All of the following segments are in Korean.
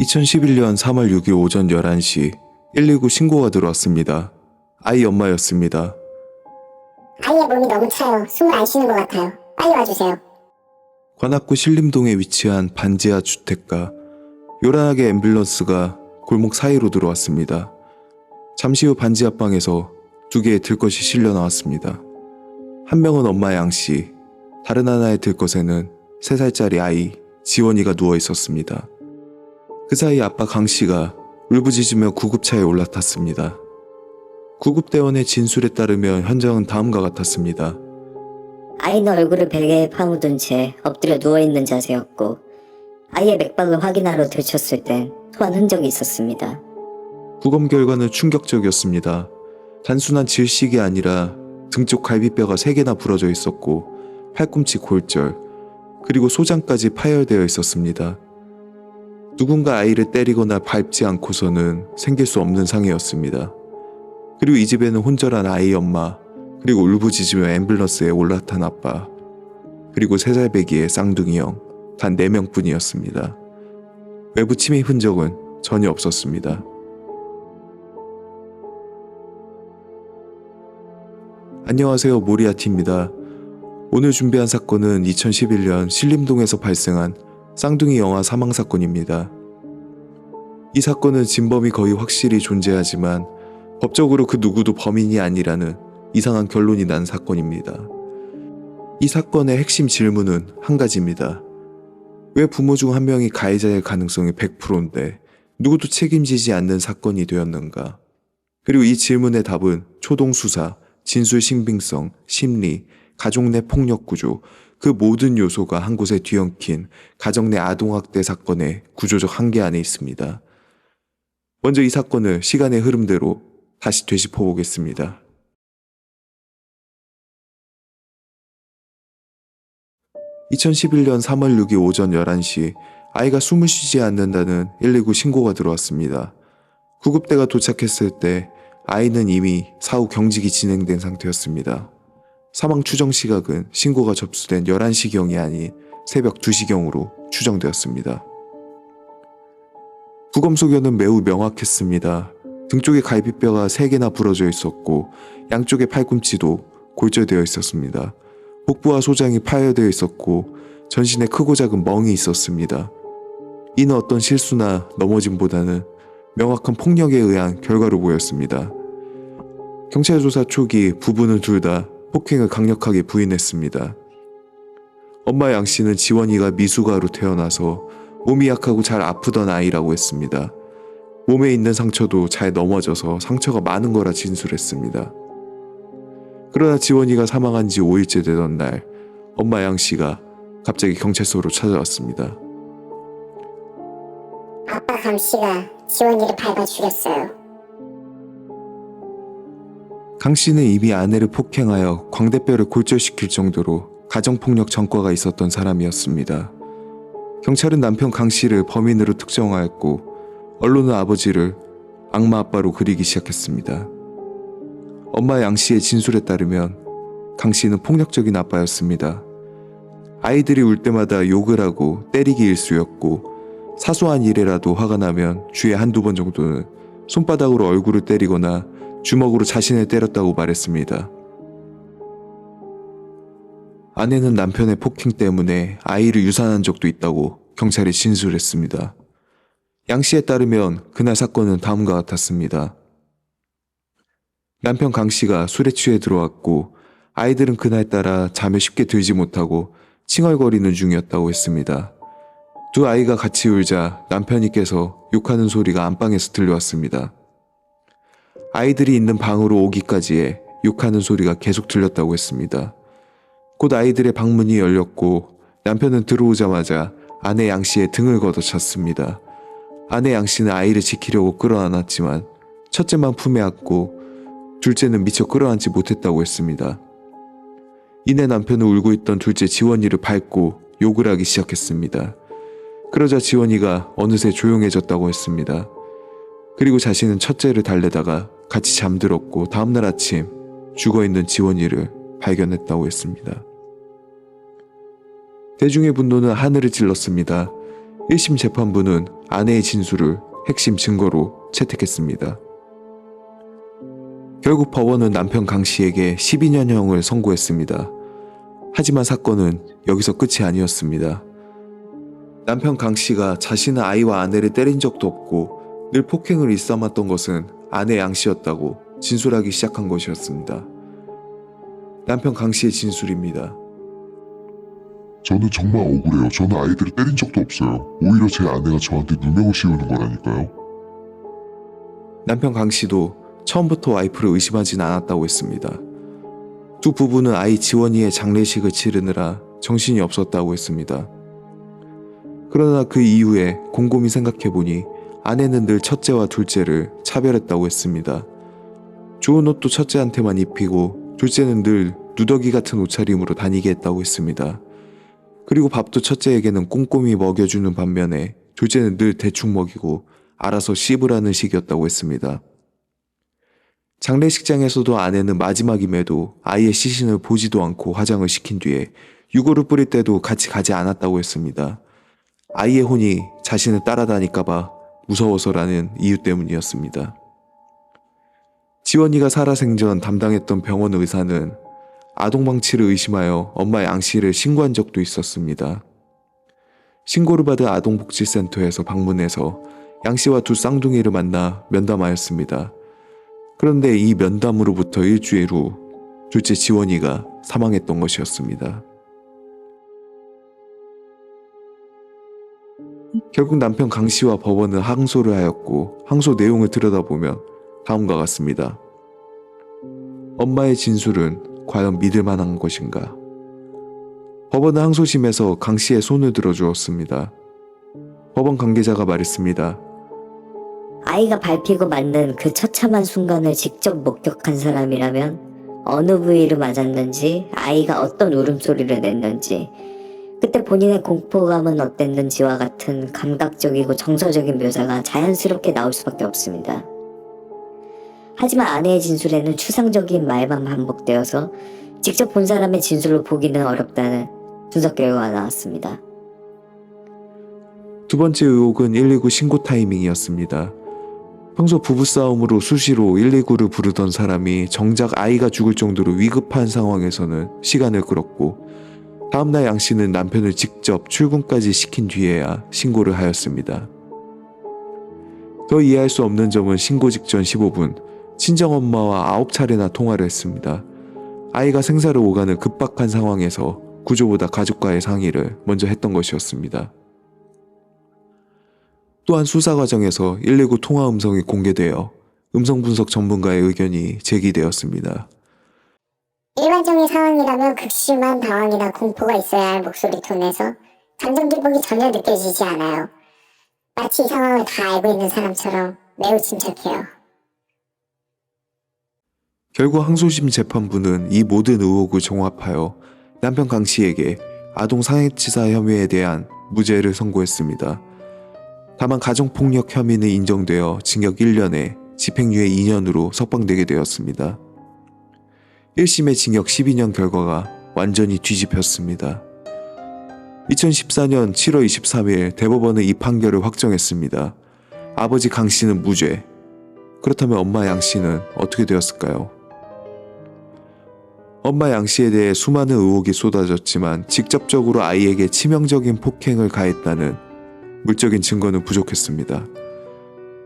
2011년 3월 6일 오전 11시 119 신고가 들어왔습니다. 아이 엄마였습니다. 아이의 몸이 너무 차요. 숨을 안 쉬는 것 같아요. 빨리 와주세요. 관악구 신림동에 위치한 반지하 주택가. 요란하게 앰뷸런스가 골목 사이로 들어왔습니다. 잠시 후 반지 앞방에서 두 개의 들것이 실려 나왔습니다. 한 명은 엄마 양씨, 다른 하나의 들것에는 3살짜리 아이 지원이가 누워 있었습니다. 그 사이 아빠 강 씨가 울부짖으며 구급차에 올라탔습니다. 구급대원의 진술에 따르면 현장은 다음과 같았습니다. 아이는 얼굴을 베개에 파묻은 채 엎드려 누워있는 자세였고 아이의 맥박을 확인하러 들쳤을 땐 토한 흔적이 있었습니다. 부검 결과는 충격적이었습니다. 단순한 질식이 아니라 등쪽 갈비뼈가 3개나 부러져 있었고 팔꿈치 골절, 그리고 소장까지 파열되어 있었습니다. 누군가 아이를 때리거나 밟지 않고서는 생길 수 없는 상해였습니다. 그리고 이 집에는 혼절한 아이 엄마, 그리고 울부짖으며 앰뷸런스에 올라탄 아빠, 그리고 3살 배기의 쌍둥이 형, 단 4명 뿐이었습니다. 외부 침입 흔적은 전혀 없었습니다. 안녕하세요. 모리아티입니다. 오늘 준비한 사건은 2011년 신림동에서 발생한 쌍둥이 영화 사망 사건입니다. 이 사건은 진범이 거의 확실히 존재하지만 법적으로 그 누구도 범인이 아니라는 이상한 결론이 난 사건입니다. 이 사건의 핵심 질문은 한 가지입니다. 왜 부모 중 한 명이 가해자일 가능성이 100%인데 누구도 책임지지 않는 사건이 되었는가? 그리고 이 질문의 답은 초동 수사, 진술 신빙성, 심리, 가족 내 폭력 구조, 그 모든 요소가 한 곳에 뒤엉킨 가정 내 아동학대 사건의 구조적 한계 안에 있습니다. 먼저 이 사건을 시간의 흐름대로 다시 되짚어 보겠습니다. (2011년 3월 6일) 오전 11시 아이가 숨을 쉬지 않는다는 (119) 신고가 들어왔습니다. 구급대가 도착했을 때 아이는 이미 사후 경직이 진행된 상태였습니다. 사망 추정 시각은 신고가 접수된 11시경이 아닌 새벽 2시경으로 추정되었습니다. 부검 소견은 매우 명확했습니다. 등 쪽에 갈비뼈가 3개나 부러져 있었고 양쪽의 팔꿈치도 골절되어 있었습니다. 복부와 소장이 파열되어 있었고 전신에 크고 작은 멍이 있었습니다. 이는 어떤 실수나 넘어짐보다는 명확한 폭력에 의한 결과로 보였습니다. 경찰 조사 초기 부부는 둘 다 폭행을 강력하게 부인했습니다. 엄마 양 씨는 지원이가 미숙아로 태어나서 몸이 약하고 잘 아프던 아이라고 했습니다. 몸에 있는 상처도 잘 넘어져서 상처가 많은 거라 진술했습니다. 그러나 지원이가 사망한 지 5일째 되던 날, 엄마 양 씨가 갑자기 경찰서로 찾아왔습니다. 아빠 감 씨가 지원이를 밟아 죽였어요. 강 씨는 이미 아내를 폭행하여 광대뼈를 골절시킬 정도로 가정폭력 전과가 있었던 사람이었습니다. 경찰은 남편 강 씨를 범인으로 특정하였고 언론은 아버지를 악마 아빠로 그리기 시작했습니다. 엄마 양 씨의 진술에 따르면 강 씨는 폭력적인 아빠였습니다. 아이들이 울 때마다 욕을 하고 때리기 일쑤였고 사소한 일에라도 화가 나면 주에 한두 번 정도는 손바닥으로 얼굴을 때리거나 주먹으로 자신을 때렸다고 말했습니다. 아내는 남편의 폭행 때문에 아이를 유산한 적도 있다고 경찰에 진술했습니다. 양 씨에 따르면 그날 사건은 다음과 같았습니다. 남편 강 씨가 술에 취해 들어왔고 아이들은 그날 따라 잠에 쉽게 들지 못하고 칭얼거리는 중이었다고 했습니다. 두 아이가 같이 울자 남편이 깨서 욕하는 소리가 안방에서 들려왔습니다. 아이들이 있는 방으로 오기까지에 욕하는 소리가 계속 들렸다고 했습니다. 곧 아이들의 방문이 열렸고 남편은 들어오자마자 아내 양 씨의 등을 걷어찼습니다. 아내 양 씨는 아이를 지키려고 끌어안았지만 첫째만 품에 안고 둘째는 미처 끌어안지 못했다고 했습니다. 이내 남편은 울고 있던 둘째 지원이를 밟고 욕을 하기 시작했습니다. 그러자 지원이가 어느새 조용해졌다고 했습니다. 그리고 자신은 첫째를 달래다가 같이 잠들었고 다음날 아침 죽어 있는 지원이를 발견했다고 했습니다. 대중의 분노는 하늘을 찔렀습니다. 1심 재판부는 아내의 진술을 핵심 증거로 채택했습니다. 결국 법원은 남편 강 씨에게 12년형을 선고했습니다. 하지만 사건은 여기서 끝이 아니었습니다. 남편 강 씨가 자신의 아이와 아내를 때린 적도 없고 늘 폭행을 일삼았던 것은 아내 양 씨였다고 진술하기 시작한 것이었습니다. 남편 강 씨의 진술입니다. 저는 정말 억울해요. 저는 아이들을 때린 적도 없어요. 오히려 제 아내가 저한테 누명을 씌우는 거라니까요. 남편 강 씨도 처음부터 와이프를 의심하진 않았다고 했습니다. 두 부부는 아이 지원이의 장례식을 치르느라 정신이 없었다고 했습니다. 그러나 그 이후에 곰곰이 생각해보니 아내는 늘 첫째와 둘째를 차별했다고 했습니다. 좋은 옷도 첫째한테만 입히고 둘째는 늘 누더기 같은 옷차림으로 다니게 했다고 했습니다. 그리고 밥도 첫째에게는 꼼꼼히 먹여주는 반면에 둘째는 늘 대충 먹이고 알아서 씹으라는 식이었다고 했습니다. 장례식장에서도 아내는 마지막임에도 아이의 시신을 보지도 않고 화장을 시킨 뒤에 유골을 뿌릴 때도 같이 가지 않았다고 했습니다. 아이의 혼이 자신을 따라다닐까봐 무서워서라는 이유 때문이었습니다. 지원이가 살아생전 담당했던 병원 의사는 아동방치를 의심하여 엄마 양 씨를 신고한 적도 있었습니다. 신고를 받은 아동복지센터에서 방문해서 양 씨와 두 쌍둥이를 만나 면담하였습니다. 그런데 이 면담으로부터 일주일 후 둘째 지원이가 사망했던 것이었습니다. 결국 남편 강 씨와 법원은 항소를 하였고 항소 내용을 들여다보면 다음과 같습니다. 엄마의 진술은 과연 믿을 만한 것인가? 법원은 항소심에서 강 씨의 손을 들어주었습니다. 법원 관계자가 말했습니다. 아이가 밟히고 맞는 그 처참한 순간을 직접 목격한 사람이라면 어느 부위를 맞았는지 아이가 어떤 울음소리를 냈는지 그때 본인의 공포감은 어땠는지와 같은 감각적이고 정서적인 묘사가 자연스럽게 나올 수밖에 없습니다. 하지만 아내의 진술에는 추상적인 말만 반복되어서 직접 본 사람의 진술로 보기는 어렵다는 분석 결과가 나왔습니다. 두 번째 의혹은 119 신고 타이밍이었습니다. 평소 부부싸움으로 수시로 119를 부르던 사람이 정작 아이가 죽을 정도로 위급한 상황에서는 시간을 끌었고 다음날 양 씨는 남편을 직접 출근까지 시킨 뒤에야 신고를 하였습니다. 더 이해할 수 없는 점은 신고 직전 15분 친정엄마와 9차례나 통화를 했습니다. 아이가 생사를 오가는 급박한 상황에서 구조보다 가족과의 상의를 먼저 했던 것이었습니다. 또한 수사 과정에서 119 통화 음성이 공개되어 음성 분석 전문가의 의견이 제기되었습니다. 일반적인 상황이라면 극심한 당황이나 공포가 있어야 할 목소리 톤에서 감정 기복이 전혀 느껴지지 않아요. 마치 이 상황을 다 알고 있는 사람처럼 매우 침착해요. 결국 항소심 재판부는 이 모든 의혹을 종합하여 남편 강 씨에게 아동 상해치사 혐의에 대한 무죄를 선고했습니다. 다만 가정폭력 혐의는 인정되어 징역 1년에 집행유예 2년으로 석방되게 되었습니다. 1심의 징역 12년 결과가 완전히 뒤집혔습니다. 2014년 7월 23일 대법원은 이 판결을 확정했습니다. 아버지 강 씨는 무죄. 그렇다면 엄마 양 씨는 어떻게 되었을까요? 엄마 양 씨에 대해 수많은 의혹이 쏟아졌지만 직접적으로 아이에게 치명적인 폭행을 가했다는 물적인 증거는 부족했습니다.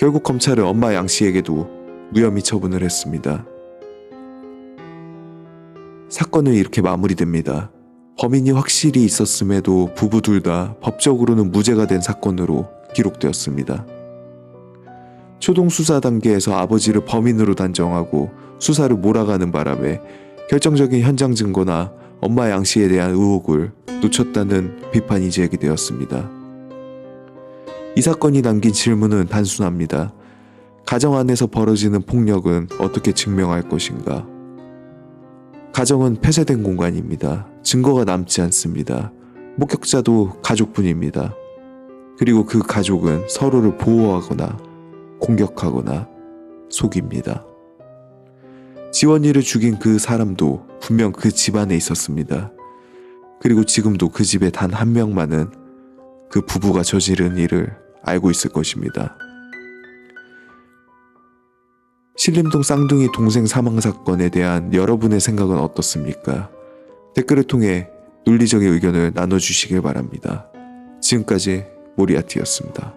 결국 검찰은 엄마 양 씨에게도 무혐의 처분을 했습니다. 사건은 이렇게 마무리됩니다. 범인이 확실히 있었음에도 부부 둘 다 법적으로는 무죄가 된 사건으로 기록되었습니다. 초동 수사 단계에서 아버지를 범인으로 단정하고 수사를 몰아가는 바람에 결정적인 현장 증거나 엄마 양 씨에 대한 의혹을 놓쳤다는 비판이 제기되었습니다. 이 사건이 남긴 질문은 단순합니다. 가정 안에서 벌어지는 폭력은 어떻게 증명할 것인가? 가정은 폐쇄된 공간입니다. 증거가 남지 않습니다. 목격자도 가족뿐입니다. 그리고 그 가족은 서로를 보호하거나 공격하거나 속입니다. 지원이를 죽인 그 사람도 분명 그 집안에 있었습니다. 그리고 지금도 그 집에 단 한 명만은 그 부부가 저지른 일을 알고 있을 것입니다. 신림동 쌍둥이 동생 사망 사건에 대한 여러분의 생각은 어떻습니까? 댓글을 통해 논리적인 의견을 나눠주시길 바랍니다. 지금까지 모리아티였습니다.